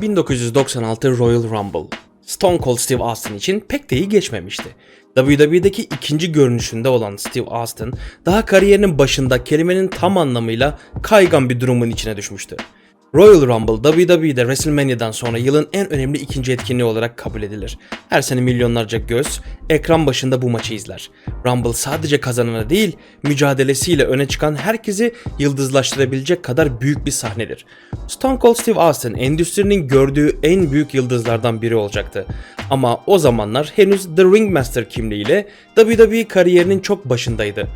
1996 Royal Rumble. Stone Cold Steve Austin için pek de iyi geçmemişti. WWE'deki ikinci görünüşünde olan Steve Austin, daha kariyerinin başında kelimenin tam anlamıyla kaygan bir durumun içine düşmüştü. Royal Rumble WWE'de WrestleMania'dan sonra yılın en önemli ikinci etkinliği olarak kabul edilir. Her sene milyonlarca göz ekran başında bu maçı izler. Rumble sadece kazananı değil, mücadelesiyle öne çıkan herkesi yıldızlaştırabilecek kadar büyük bir sahnedir. Stone Cold Steve Austin endüstrinin gördüğü en büyük yıldızlardan biri olacaktı. Ama o zamanlar henüz The Ringmaster kimliğiyle WWE kariyerinin çok başındaydı.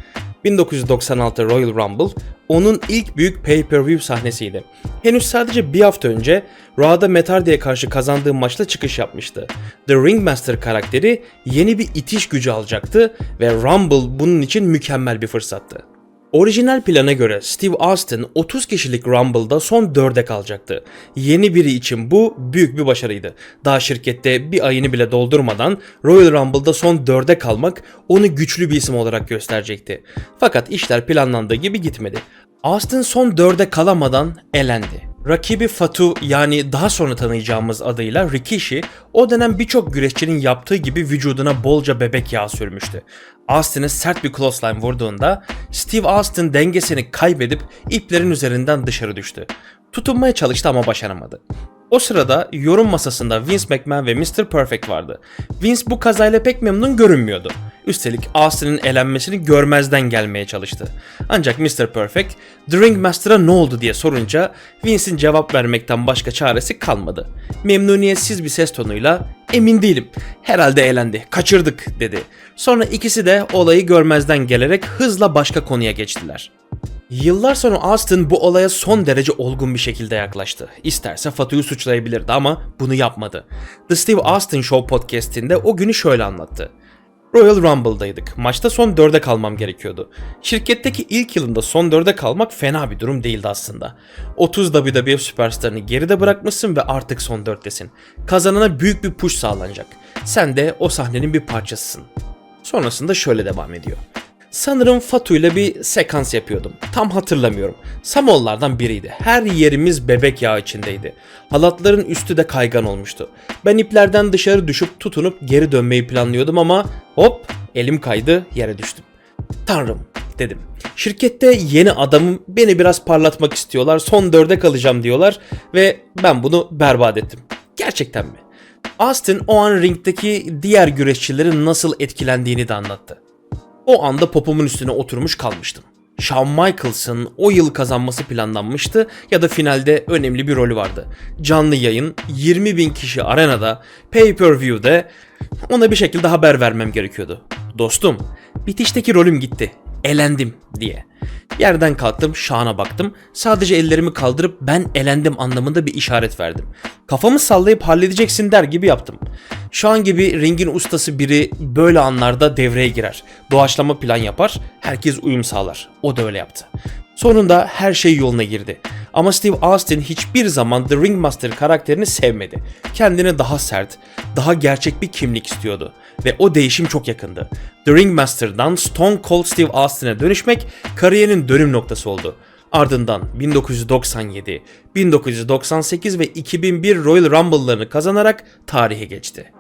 1996 Royal Rumble onun ilk büyük pay-per-view sahnesiydi. Henüz sadece bir hafta önce Raw'da Matt Hardy'ye karşı kazandığı maçla çıkış yapmıştı. The Ringmaster karakteri yeni bir itiş gücü alacaktı ve Rumble bunun için mükemmel bir fırsattı. Orijinal plana göre Steve Austin 30 kişilik Rumble'da son 4'e kalacaktı. Yeni biri için bu büyük bir başarıydı. Daha şirkette bir ayını bile doldurmadan Royal Rumble'da son 4'e kalmak onu güçlü bir isim olarak gösterecekti. Fakat işler planlandığı gibi gitmedi. Austin son 4'e kalamadan elendi. Rakibi Fatu yani daha sonra tanıyacağımız adıyla Rikishi o dönem birçok güreşçinin yaptığı gibi vücuduna bolca bebek yağı sürmüştü. Austin'e sert bir clothesline vurduğunda Steve Austin dengesini kaybedip iplerin üzerinden dışarı düştü. Tutunmaya çalıştı ama başaramadı. O sırada yorum masasında Vince McMahon ve Mr. Perfect vardı. Vince bu kazayla pek memnun görünmüyordu. Üstelik Austin'in elenmesini görmezden gelmeye çalıştı. Ancak Mr. Perfect, The Ringmaster'a ne oldu diye sorunca Vince'in cevap vermekten başka çaresi kalmadı. Memnuniyetsiz bir ses tonuyla emin değilim, herhalde eğlendi, kaçırdık dedi. Sonra ikisi de olayı görmezden gelerek hızla başka konuya geçtiler. Yıllar sonra Austin bu olaya son derece olgun bir şekilde yaklaştı. İsterse Fatu'yu suçlayabilirdi ama bunu yapmadı. The Steve Austin Show podcastinde o günü şöyle anlattı. Royal Rumble'daydık. Maçta son 4'e kalmam gerekiyordu. Şirketteki ilk yılında son 4'e kalmak fena bir durum değildi aslında. 30 WWE süperstarını geride bırakmışsın ve artık son 4'tesin. Kazanana büyük bir push sağlanacak. Sen de o sahnenin bir parçasısın. Sonrasında şöyle devam ediyor. Sanırım Fatu ile bir sekans yapıyordum. Tam hatırlamıyorum. Samoğullardan biriydi. Her yerimiz bebek yağı içindeydi. Halatların üstü de kaygan olmuştu. Ben iplerden dışarı düşüp tutunup geri dönmeyi planlıyordum ama hop elim kaydı yere düştüm. Tanrım dedim. Şirkette yeni adamım beni biraz parlatmak istiyorlar. Son dörde kalacağım diyorlar ve ben bunu berbat ettim. Gerçekten mi? Austin o an ringdeki diğer güreşçilerin nasıl etkilendiğini de anlattı. O anda popomun üstüne oturmuş kalmıştım. Shawn Michaels'ın o yıl kazanması planlanmıştı ya da finalde önemli bir rolü vardı. Canlı yayın, 20 bin kişi arenada, pay-per-view'de ona bir şekilde haber vermem gerekiyordu. Dostum, bitişteki rolüm gitti. Elendim diye. Yerden kalktım, Şahan'a baktım. Sadece ellerimi kaldırıp ben elendim anlamında bir işaret verdim. Kafamı sallayıp halledeceksin der gibi yaptım. Şahan gibi ringin ustası biri böyle anlarda devreye girer. Doğaçlama plan yapar, herkes uyum sağlar. O da öyle yaptı. Sonunda her şey yoluna girdi. Ama Steve Austin hiçbir zaman The Ringmaster karakterini sevmedi. Kendine daha sert, daha gerçek bir kimlik istiyordu. Ve o değişim çok yakındı. The Ringmaster'dan Stone Cold Steve Austin'e dönüşmek kariyerinin dönüm noktası oldu. Ardından 1997, 1998 ve 2001 Royal Rumble'larını kazanarak tarihe geçti.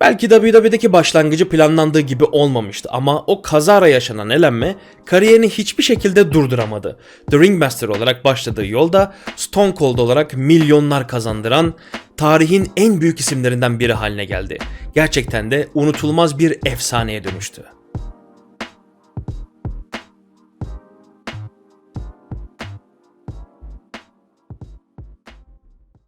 Belki WWE'deki başlangıcı planlandığı gibi olmamıştı ama o kazara yaşanan elenme kariyerini hiçbir şekilde durduramadı. The Ringmaster olarak başladığı yolda Stone Cold olarak milyonlar kazandıran tarihin en büyük isimlerinden biri haline geldi. Gerçekten de unutulmaz bir efsaneye dönüştü.